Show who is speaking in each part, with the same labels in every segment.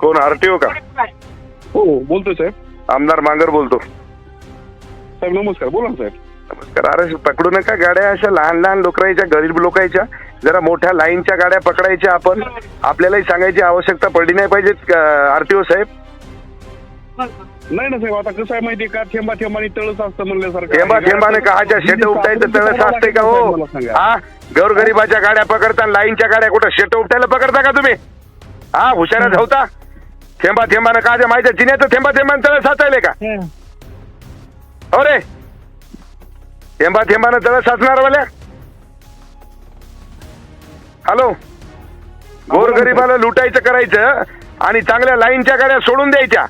Speaker 1: कोण आरटीओ का?
Speaker 2: हो बोलतोय साहेब.
Speaker 1: आमदार मांगर बोलतो.
Speaker 2: साहेब नमस्कार बोला ना साहेब.
Speaker 1: नमस्कार. अरे पकडू नका गाड्या अशा लहान लहान लोकांच्या गरीब लोकांच्या जरा मोठ्या लाईनच्या गाड्या पकडायच्या आपण. आपल्यालाही सांगायची आवश्यकता पडली नाही पाहिजे आरटीओ साहेब.
Speaker 2: नाही ना साहेब आता कसं आहे माहिती का? थेंबा थेंबाने तळस असतं म्हणल्यासारखं.
Speaker 1: थेंबा थेंबाने काहाच्या शेट उपटायचं तळस असते का हो. हा? गौरगरिबाच्या गाड्या पकडता लाईनच्या गाड्या कुठं? शेट उपटायला पकडता का तुम्ही? हा हुशारा धावता थेंबा थेंबानं काच्या माहिती चिन्याचं थेंबा थेंबानं तळस साचायले का? हो रे. थेंबा थेंबानं तळस साचणार वाल्या. हॅलो. गोरगरिबाला लुटायचं करायचं आणि चांगल्या लाईनच्या गाड्या सोडून द्यायच्या.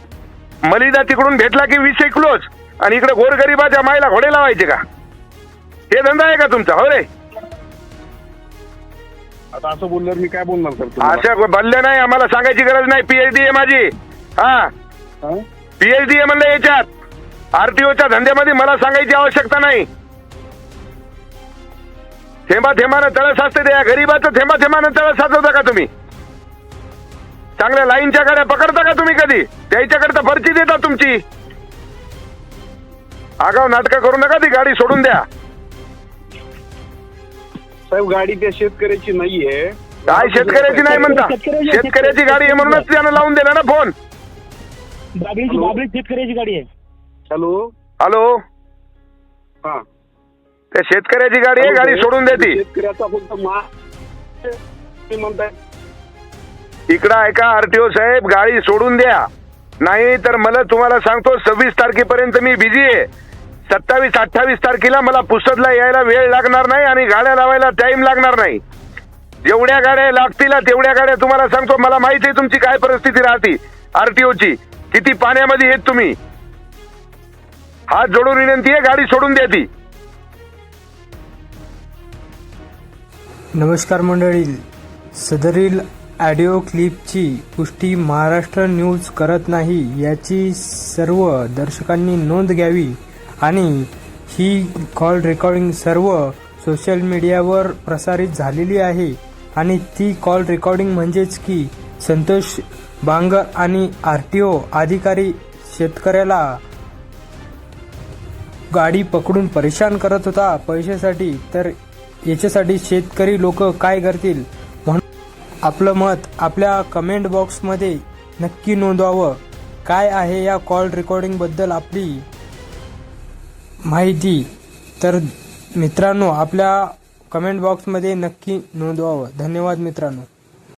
Speaker 1: मलिदा तिकडून भेटला की विषय क्लोज आणि इकडे गोरगरिबाच्या मायला घोडे लावायचे का? हे धंदा आहे का तुमचा? हो रे.
Speaker 2: आता असं बोलल्यावर मी काय बोलणार सर तुम्हाला?
Speaker 1: अशा बदल्या नाही आम्हाला सांगायची गरज नाही. पीएचडी आहे माझी. हा.
Speaker 2: हा?
Speaker 1: पीएचडी आहे म्हणलं याच्यात. आरटीओच्या धंद्यामध्ये मला सांगायची आवश्यकता नाही. थेंबा थेंबानं तळस असते त्या गरीबाचं थेंबा थेंबानं तळस साचवता का तुम्ही? चांगल्या लाईनच्या गाड्या पकडता का तुम्ही कधी? त्याच्याकरता पर्ची देता तुमची. आगाव नाटकं करू नका ती गाडी सोडून द्या.
Speaker 2: साहेब गाडी त्या शेतकऱ्याची नाहीये.
Speaker 1: काय शेतकऱ्याची नाही म्हणता? शेतकऱ्याची गाडी आहे. म्हणूनच त्यानं लावून दिला ना फोन.
Speaker 3: बाबळीची
Speaker 2: हॅलो?
Speaker 3: बाबळी शेतकऱ्याची गाडी आहे.
Speaker 2: हॅलो.
Speaker 1: हॅलो.
Speaker 2: हा.
Speaker 1: त्या शेतकऱ्याची गाडी आहे गाडी सोडून देते
Speaker 2: शेतकऱ्याचा फक्त मा तुम्ही म्हणताय.
Speaker 1: इकडं ऐका आरटीओ साहेब गाडी सोडून द्या. नाही तर मला तुम्हाला सांगतो सव्वीस तारखेपर्यंत मी बिझी आहे. सत्तावीस अठ्ठावीस तारखेला मला पुस्तकला यायला वेळ लागणार नाही आणि गाड्या लावायला टाइम लागणार नाही. जेवढ्या गाड्या लागतील तेवढ्या गाड्या तुम्हाला सांगतो मला माहिती आहे तुमची काय परिस्थिती राहते. आरटीओची किती पाण्यामध्ये येत तुम्ही? हात जोडून विनंती आहे गाडी सोडून द्या ती.
Speaker 4: नमस्कार मंडळी. सदरील ऑडिओ क्लिपची पुष्टी महाराष्ट्र न्यूज करत नाही याची सर्व दर्शकांनी नोंद घ्यावी. आणि ही कॉल रेकॉर्डिंग सर्व सोशल मीडियावर प्रसारित झालेली आहे. आणि ती कॉल रेकॉर्डिंग म्हणजेच की संतोष बांगर आणि आर टी ओ अधिकारी शेतकऱ्याला गाडी पकडून परेशान करत होता. पैशासाठी तर याच्यासाठी शेतकरी लोक काय करतील? म्हणून आपलं मत आपल्या कमेंट बॉक्समध्ये नक्की नोंदवावं. काय आहे या कॉल रेकॉर्डिंगबद्दल आपली माहिती तर मित्रांनो आपल्या कमेंट बॉक्समध्ये नक्की नोंदवावं. धन्यवाद मित्रांनो.